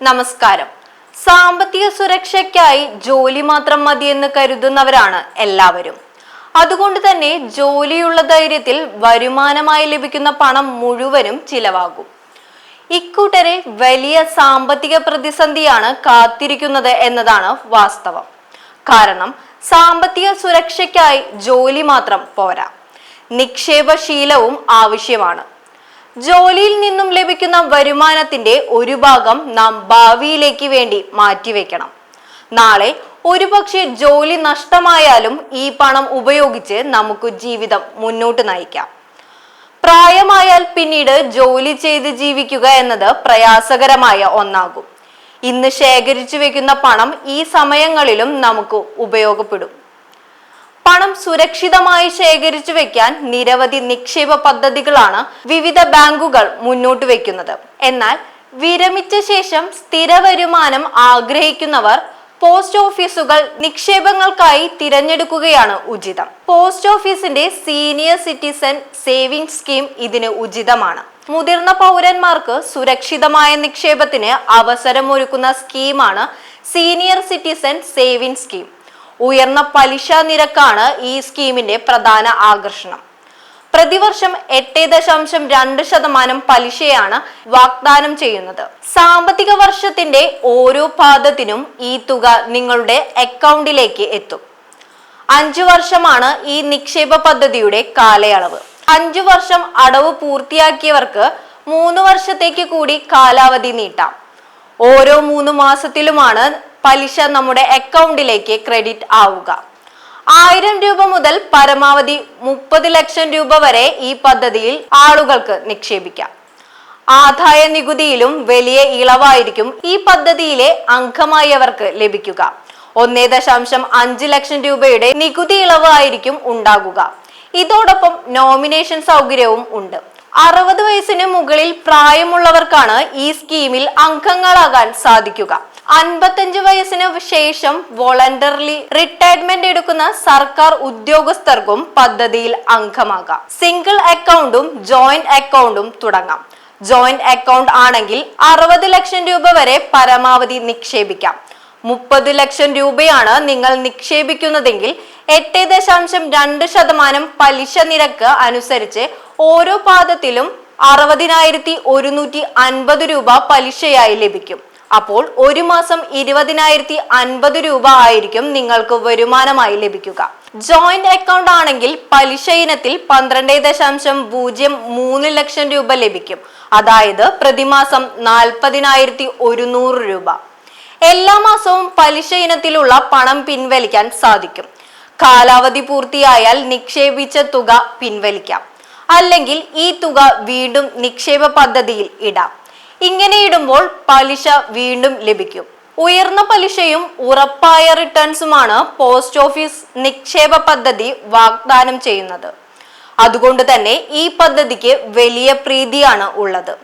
നമസ്കാരം. സാമ്പത്തിക സുരക്ഷയ്ക്കായി ജോലി മാത്രം മതിയെന്ന് കരുതുന്നവരാണ് എല്ലാവരും. അതുകൊണ്ട് തന്നെ ജോലിയുള്ള ധൈര്യത്തിൽ വരുമാനമായി ലഭിക്കുന്ന പണം മുഴുവനും ചിലവാകും. ഇക്കൂട്ടരെ വലിയ സാമ്പത്തിക പ്രതിസന്ധിയാണ് കാത്തിരിക്കുന്നത് എന്നതാണ് വാസ്തവം. കാരണം സാമ്പത്തിക സുരക്ഷയ്ക്കായി ജോലി മാത്രം പോരാ. നിക്ഷേപശീലവും ആവശ്യമാണ്. ജോലിയിൽ നിന്നും ലഭിക്കുന്ന വരുമാനത്തിന്റെ ഒരു ഭാഗം നാം ഭാവിയിലേക്ക് വേണ്ടി മാറ്റിവെക്കണം. നാളെ ഒരുപക്ഷെ ജോലി നഷ്ടമായാലും ഈ പണം ഉപയോഗിച്ച് നമുക്ക് ജീവിതം മുന്നോട്ട് നയിക്കാം. പ്രായമായാൽ പിന്നീട് ജോലി ചെയ്ത് ജീവിക്കുക എന്നത് പ്രയാസകരമായ ഒന്നാകും. ഇന്ന് ശേഖരിച്ചു വെക്കുന്ന പണം ഈ സമയങ്ങളിലും നമുക്ക് ഉപയോഗപ്പെടും. പണം സുരക്ഷിതമായി ശേഖരിച്ചു വെക്കാൻ നിരവധി നിക്ഷേപ പദ്ധതികളാണ് വിവിധ ബാങ്കുകൾ മുന്നോട്ട് വെക്കുന്നത്. എന്നാൽ വിരമിച്ച ശേഷം സ്ഥിര വരുമാനം ആഗ്രഹിക്കുന്നവർ പോസ്റ്റ് ഓഫീസുകൾ നിക്ഷേപങ്ങൾക്കായി തിരഞ്ഞെടുക്കുകയാണ് ഉചിതം. പോസ്റ്റ് ഓഫീസിന്റെ സീനിയർ സിറ്റിസൺ സേവിംഗ് സ്കീം ഇതിന് ഉചിതമാണ്. മുതിർന്ന പൗരന്മാർക്ക് സുരക്ഷിതമായ നിക്ഷേപത്തിന് അവസരമൊരുക്കുന്ന സ്കീമാണ് സീനിയർ സിറ്റിസൺ സേവിംഗ് സ്കീം. ഉയർന്ന പലിശ നിരക്കാണ് ഈ സ്കീമിന്റെ പ്രധാന ആകർഷണം. പ്രതിവർഷം എട്ട് ദശാംശം രണ്ട് ശതമാനം പലിശയാണ് വാഗ്ദാനം ചെയ്യുന്നത്. സാമ്പത്തിക വർഷത്തിന്റെ ഓരോ പാദത്തിനും ഈ തുക നിങ്ങളുടെ അക്കൗണ്ടിലേക്ക് എത്തും. അഞ്ചു വർഷമാണ് ഈ നിക്ഷേപ പദ്ധതിയുടെ കാലയളവ്. അഞ്ചു വർഷം അടവ് പൂർത്തിയാക്കിയവർക്ക് മൂന്ന് വർഷത്തേക്ക് കൂടി കാലാവധി നീട്ടാം. ഓരോ മൂന്ന് മാസത്തിലുമാണ് പലിശ നമ്മുടെ അക്കൗണ്ടിലേക്ക് ക്രെഡിറ്റ് ആവുക. ആയിരം രൂപ മുതൽ പരമാവധി മുപ്പത് ലക്ഷം രൂപ വരെ ഈ പദ്ധതിയിൽ ആളുകൾക്ക് നിക്ഷേപിക്കാം. ആദായ നികുതിയിലും വലിയ ഇളവായിരിക്കും ഈ പദ്ധതിയിലെ അംഗമായവർക്ക് ലഭിക്കുക. ഒന്നേ ദശാംശം അഞ്ച് ലക്ഷം രൂപയുടെ നികുതി ഇളവ് ആയിരിക്കും ഉണ്ടാകുക. ഇതോടൊപ്പം നോമിനേഷൻ സൗകര്യവും ഉണ്ട്. അറുപത് വയസ്സിന് മുകളിൽ പ്രായമുള്ളവർക്കാണ് ഈ സ്കീമിൽ അംഗങ്ങളാകാൻ സാധിക്കുക. അൻപത്തഞ്ച് വയസ്സിന് ശേഷം വോളണ്ടർലി റിട്ടയർമെന്റ് എടുക്കുന്ന സർക്കാർ ഉദ്യോഗസ്ഥർക്കും പദ്ധതിയിൽ അംഗമാകാം. സിംഗിൾ അക്കൗണ്ടും ജോയിന്റ് അക്കൗണ്ടും തുടങ്ങാം. ജോയിന്റ് അക്കൗണ്ട് ആണെങ്കിൽ അറുപത് ലക്ഷം രൂപ വരെ പരമാവധി നിക്ഷേപിക്കാം. മുപ്പത് ലക്ഷം രൂപയാണ് നിങ്ങൾ നിക്ഷേപിക്കുന്നതെങ്കിൽ എട്ട് ദശാംശം രണ്ട് ശതമാനം പലിശ നിരക്ക് അനുസരിച്ച് ഓരോ പാദത്തിലും അറുപതിനായിരത്തി ഒരുന്നൂറ്റി അൻപത് രൂപ പലിശയായി ലഭിക്കും. അപ്പോൾ ഒരു മാസം ഇരുപതിനായിരത്തി അൻപത് രൂപ ആയിരിക്കും നിങ്ങൾക്ക് വരുമാനമായി ലഭിക്കുക. ജോയിന്റ് അക്കൗണ്ട് ആണെങ്കിൽ പലിശ ഇനത്തിൽ പന്ത്രണ്ട് ദശാംശം പൂജ്യം മൂന്ന് ലക്ഷം രൂപ ലഭിക്കും. അതായത് പ്രതിമാസം നാൽപ്പതിനായിരത്തി ഒരുന്നൂറ് രൂപ. എല്ലാ മാസവും പലിശ ഇനത്തിലുള്ള പണം പിൻവലിക്കാൻ സാധിക്കും. കാലാവധി പൂർത്തിയായാൽ നിക്ഷേപിച്ച തുക പിൻവലിക്കാം. അല്ലെങ്കിൽ ഈ തുക വീണ്ടും നിക്ഷേപ പദ്ധതിയിൽ ഇടാം. ഇടുമ്പോൾ പലിശ വീണ്ടും ലഭിക്കും. ഉയർന്ന പലിശയും ഉറപ്പായ റിട്ടേൺസുമാണ് പോസ്റ്റ് ഓഫീസ് നിക്ഷേപ പദ്ധതി വാഗ്ദാനം ചെയ്യുന്നത്. അതുകൊണ്ട് തന്നെ ഈ പദ്ധതിക്ക് വലിയ പ്രീതിയാണ് ഉള്ളത്.